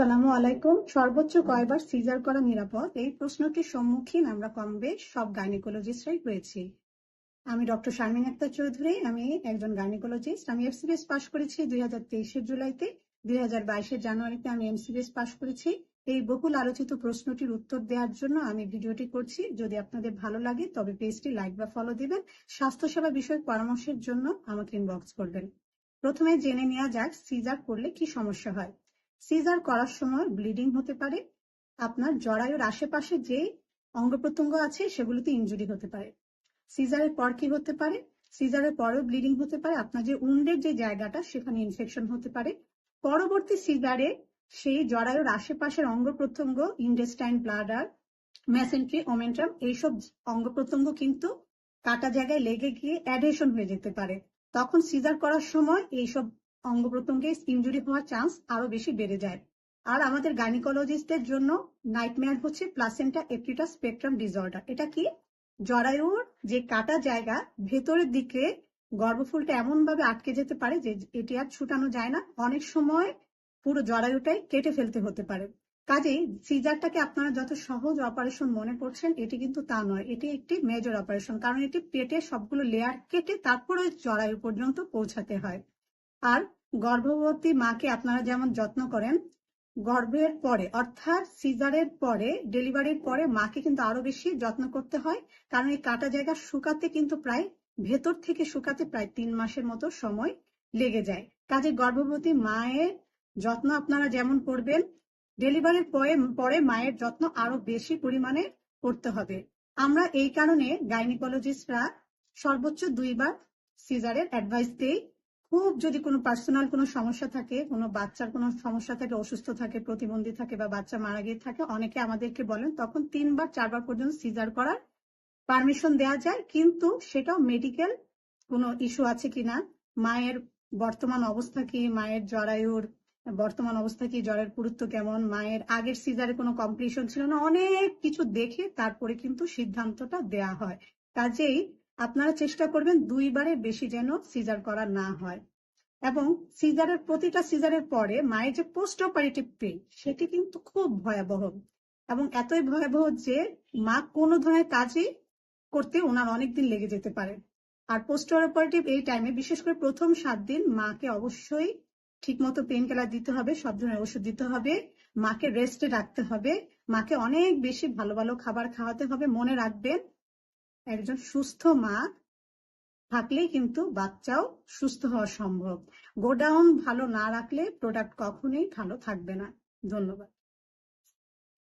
আসসালামু আলাইকুম। সর্বোচ্চ কয়বার সিজার করা নিরাপদ? এই প্রশ্নটির সম্মুখীন আমরা কম বেশ সব গাইনিকোলজিস্টরাই হয়েছি আমি ডক্টর শারমিন আক্তার চৌধুরী, আমি একজন গাইনিকোলজিস্ট। আমি এফসিবিএস করেছি দুই হাজার তেইশের জুলাইতে, দুই হাজার বাইশের জানুয়ারিতে আমি এমসিবিএস করেছি। এই বহুল আলোচিত প্রশ্নটির উত্তর দেওয়ার জন্য আমি ভিডিওটি করছি। যদি আপনাদের ভালো লাগে, তবে পেজটি লাইক বা ফলো দিবেন। স্বাস্থ্যসেবা বিষয়ক পরামর্শের জন্য আমাকে ইনবক্স করবেন। প্রথমে জেনে নেওয়া যাক, সিজার করলে কি সমস্যা হয়। সিজার করার সময় ব্লিডিং হতে পারে। আপনার জরায়ুর আশেপাশে যে অঙ্গ প্রত্যঙ্গ আছে সেগুলোতে ইনজুরি হতে পারে। সিজারের পর কি হতে পারে? সিজারের পরেও ব্লিডিং হতে পারে। আপনার যে উন্ডের যে জায়গাটা, সেখানে ইনফেকশন হতে পারে। পরবর্তী সিজারে সেই জরায়ুর আশেপাশের অঙ্গ প্রত্যঙ্গ ইন্ডেস্টাইন ব্লাডার, মেসেন্ট্রি, ওমেন্ট্রাম, এইসব অঙ্গ প্রত্যঙ্গ কিন্তু কাটা জায়গায় লেগে গিয়ে অ্যাডহেশন হয়ে যেতে পারে। তখন সিজার করার সময় এইসব অঙ্গ প্রত্যঙ্গে ইঞ্জুরি হওয়ার চান্স আরও বেশি বেড়ে যায়। আর আমাদের গাইনিকোলজিস্টদের জন্য নাইটমেয়ার হচ্ছে প্লাসেন্টা এপ্রিটা স্পেকট্রাম ডিসঅর্ডার এটা কি? জরায়ুর যে কাটা জায়গা, ভেতরের দিকে গর্ভফুলটা এমন ভাবে আটকে যেতে পারে যে এটি আর ছুটানো যায় না। অনেক সময় পুরো জরায়ুটাই কেটে ফেলতে হতে পারে। কাজেই সিজারটাকে আপনারা যত সহজ অপারেশন মনে করছেন, এটি কিন্তু তা নয়। এটি একটি মেজর অপারেশন কারণ এটি পেটে সবগুলো লেয়ার কেটে তারপরে জরায়ু পর্যন্ত পৌঁছাতে হয়। আর গর্ভবতী মাকে আপনারা যেমন যত্ন করেন, গর্ভের পরে, অর্থাৎ সিজারের পরে, ডেলিভারির পরে মাকে কিন্তু আরও বেশি যত্ন করতে হয়। কারণ এই কাটা জায়গা শুকাতে কিন্তু প্রায়, ভেতর থেকে শুকাতে প্রায় তিন মাসের মতো সময় লেগে যায়। কাজে গর্ভবতী মায়ের যত্ন আপনারা যেমন করবেন, ডেলিভারির পরে পরে মায়ের যত্ন আরও বেশি পরিমাণে করতে হবে। আমরা এই কারণে গাইনিকোলজিস্টরা সর্বোচ্চ দুইবার সিজারের অ্যাডভাইস দেই। খুব যদি কোনো পার্সোনাল কোনো সমস্যা থাকে, কোনো বাচ্চার কোনো সমস্যা থাকে, অসুস্থ থাকে, প্রতিবন্ধী থাকে বা বাচ্চা মারা গিয়ে থাকে, অনেকে আমাদেরকে বলেন তখন তিনবার, চারবার পর্যন্ত সিজার করার পারমিশন দেওয়া যায়। কিন্তু সেটাও মেডিকেল কোনো ইস্যু আছে কিনা, মায়ের বর্তমান অবস্থা কি, মায়ের জরায়ুর বর্তমান অবস্থা কি, জ্বরের পুরুত্ব কেমন, মায়ের আগের সিজারে কোনো কমপ্লিশন ছিল না, অনেক কিছু দেখে তারপরে কিন্তু সিদ্ধান্তটা দেয়া হয়। কাজেই আপনারা চেষ্টা করবেন দুইবারের বেশি যেন সিজার করা না হয়। এবং সিজারের প্রতিটা সিজারের পরে মায়ের যে পোস্ট অপারেটিভ পেন সেটি কিন্তু খুব ভয়াবহ। এবং এতই ভয়াবহ যে মা কোনো ধরনের কাজই করতে ওনার অনেক দিন লেগে যেতে পারে। আর পোস্ট অপারেটিভ এই টাইমে বিশেষ করে প্রথম সাত দিন মাকে অবশ্যই ঠিকমতো পেন কিলার দিতে হবে, সব ধরনের ওষুধ দিতে হবে, মাকে রেস্টে রাখতে হবে, মাকে অনেক বেশি ভালো ভালো খাবার খাওয়াতে হবে, মনে রাখবেন। একজন সুস্থ মা থাকলে কিন্তু বাচ্চাও সুস্থ হওয়া সম্ভব। গোডাউন ভালো না রাখলে প্রোডাক্ট কখনোই ভালো থাকবে না। ধন্যবাদ।